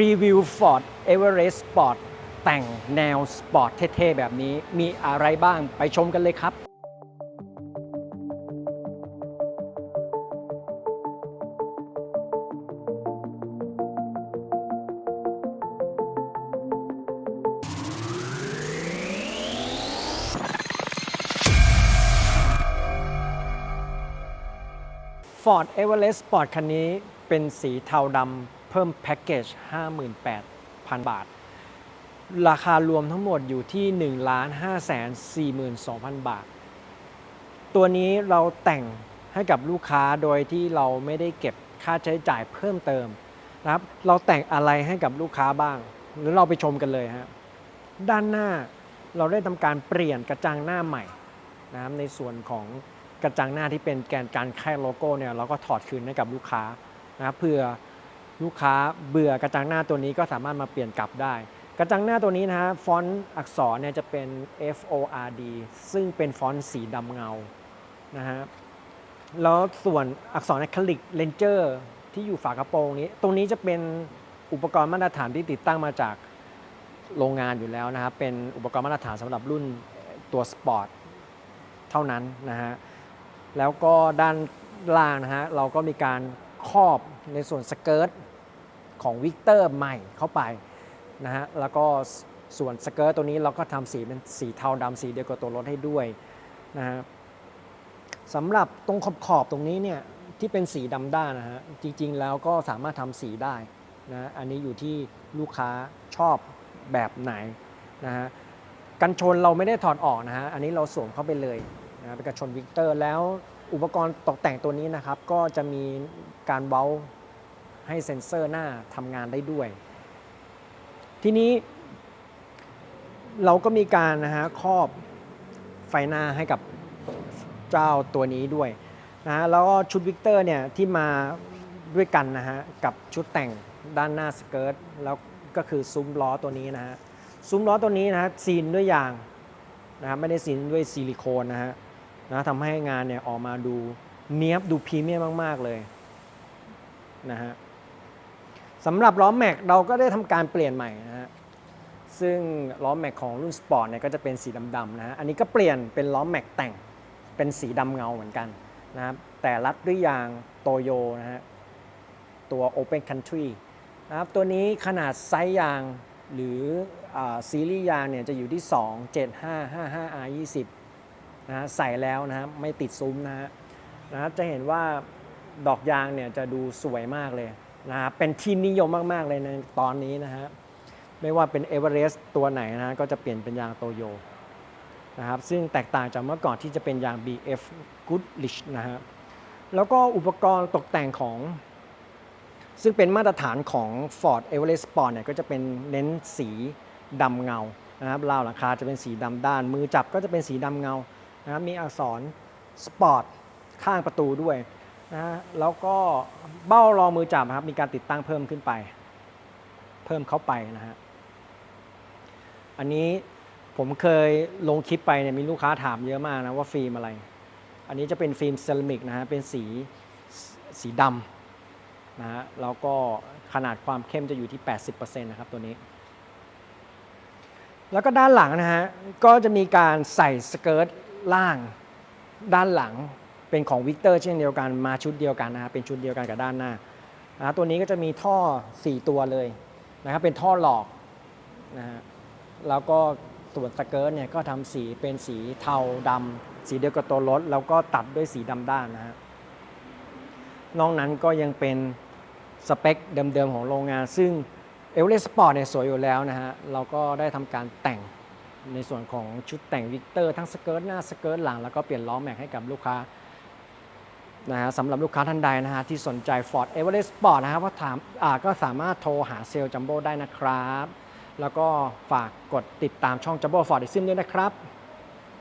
รีวิว Ford Everest Sport แต่งแนวสปอร์ตเท่ๆ แบบนี้มีอะไรบ้างไปชมกันเลยครับ Ford Everest Sport คันนี้เป็นสีเทาดำ เพิ่มแพ็กเกจ 58,000 บาท ราคารวมทั้งหมดอยู่ที่ 1 5 4 2 0 0 0 บาท ตัวนี้เราแต่งให้กับลูกค้าโดยที่เราไม่ได้เก็บค่าใช้จ่ายเพิ่มเติมนะครับ เราแต่งอะไรให้กับลูกค้าบ้าง หรือเราไปชมกันเลยฮะ ด้านหน้าเราได้ทำการเปลี่ยนกระจังหน้าใหม่นะครับในส่วนของกระจังหน้าที่เป็นแกนการแค่โลโก้เนี่ยเราก็ถอดคืนให้กับลูกค้านะครับเพื่อ ลูกค้าเบื่อกระจังหน้าตัวนี้ก็สามารถมาเปลี่ยนกลับได้ กระจังหน้าตัวนี้นะฮะฟอนต์อักษรเนี่ยจะเป็น F O R D ซึ่งเป็นฟอนต์สีดำเงานะฮะแล้วส่วนอักษรอะคริลิกเลนเจอร์ที่อยู่ฝากระโปรงนี้ ตรงนี้จะเป็นอุปกรณ์มาตรฐานที่ติดตั้งมาจากโรงงานอยู่แล้วนะครับ เป็นอุปกรณ์มาตรฐานสำหรับรุ่นตัวสปอร์ตเท่านั้นนะฮะ แล้วก็ด้านล่างนะฮะ เราก็มีการ ครอบในส่วนสเกิร์ตของวิกเตอร์ใหม่เข้าไปนะฮะแล้วก็ส่วนสเกิร์ตตัวนี้เราก็ทำสีเป็นสีเทาดำสีเดียวกับตัวรถให้ด้วยนะฮะสำหรับตรงขอบขอบตรงนี้เนี่ยที่เป็นสีดำด้านนะฮะจริงๆแล้วก็สามารถทำสีได้นะอันนี้อยู่ที่ลูกค้าชอบแบบไหนนะฮะกันชนเราไม่ได้ถอดออกนะฮะอันนี้เราสวมเข้าไปเลยนะเป็นกระชนวิกเตอร์แล้วอุปกรณ์ตกแต่งตัวนี้นะครับ ก็จะมีการเว้าให้เซ็นเซอร์หน้าทำงานได้ด้วย ทีนี้ เราก็มีการนะฮะครอบไฟหน้าให้กับเจ้าตัวนี้ด้วยนะฮะแล้วก็ชุดวิกเตอร์เนี่ยที่มาด้วยกันนะฮะกับชุดแต่งด้านหน้าสเกิร์ตแล้วก็คือซุ้มล้อตัวนี้นะฮะซุ้มล้อตัวนี้นะฮะซีนด้วยยางนะครับไม่ได้ซินด้วยซิลิโคนนะฮะ นะทำให้งานเนี่ยออกมาดูเนี้ยบดูพรีเมียมมาก ๆ เลยนะฮะสำหรับล้อแม็กเราก็ได้ทำการเปลี่ยนใหม่นะฮะซึ่งล้อแม็กของรุ่นสปอร์ตเนี่ยก็จะเป็นสีดำๆนะฮะอันนี้ก็เปลี่ยนเป็นล้อแม็กแต่งเป็นสีดำเงาเหมือนกันนะครับแต่รัดด้วยยางโตโยนะฮะตัว Open Country นะครับตัวนี้ขนาดไซส์ยางหรืออซีรีส์ยางเนี่ยจะอยู่ที่ 2 7 5 5 5 R 20 นะฮะใส่แล้วนะฮะไม่ติดซุ้มนะฮะนะครับจะเห็นว่าดอกยางเนี่ยจะดูสวยมากเลยนะฮะเป็นที่นิยมมากๆเลยในตอนนี้นะฮะไม่ว่าเป็น e v e r e s t ตัวไหนนะฮะก็จะเปลี่ยนเป็นยางโตโยนะครับซึ่งแตกต่างจากเมื่อก่อนที่จะเป็นยาง BF Goodrich นะฮะแล้วก็อุปกรณ์ตกแต่งของ ซึ่งเป็นมาตรฐานของ Ford Everest Sport เนี่ยก็จะเป็นเน้นสีดำเงานะครับราวหลังคาจะเป็นสีดำด้านมือจับก็จะเป็นสีดำเงา นะมีอักษร Sport ข้างประตูด้วยนะฮะแล้วก็เบ้ารองมือจับครับมีการติดตั้งเพิ่มขึ้นไป เพิ่มเข้าไปนะฮะอันนี้ผมเคยลงคลิปไปเนี่ยมีลูกค้าถามเยอะมากนะว่าฟิล์มอะไร อันนี้จะเป็นฟิล์มเซรามิกนะฮะเป็นสีสีดำนะฮะแล้วก็ขนาดความเข้มจะอยู่ที่ 80%นะครับตัวนี้ แล้วก็ด้านหลังนะฮะก็จะมีการใส่สเกิร์ต ล่างด้านหลังเป็นของวิกเตอร์เช่นเดียวกันมาชุดเดียวกันนะฮะเป็นชุดเดียวกันกับด้านหน้านะตัวนี้ก็จะมีท่อ 4 ตัวเลยนะครับเป็นท่อหลอกนะฮะแล้วก็ส่วนสเกิร์ตเนี่ยก็ทำสีเป็นสีเทาดำสีเดียวกับตัวรถ แล้วก็ตัดด้วยสีดำด้านนะฮะนอกนั้นก็ยังเป็นสเปคเดิมๆของโรงงาน ซึ่งเอเวอเรสต์สปอร์ตเนี่ยสวยอยู่แล้วนะฮะเราก็ได้ทำการแต่ง ในส่วนของชุดแต่งวิกเตอร์ทั้งสเกิร์ตหน้าสเกิร์ตหลัง แล้วก็เปลี่ยนล้อแม็กให้กับลูกค้านะฮะสำหรับลูกค้าท่านใดนะฮะที่สนใจ Ford Everest Sport นะครับก็ถามอ่าก็สามารถโทรหาเซลล์จัมโบ้ได้นะครับ แล้วก็ฝากกดติดตามช่องจัมโบ้ฟอร์ดซิมด้วยนะครับ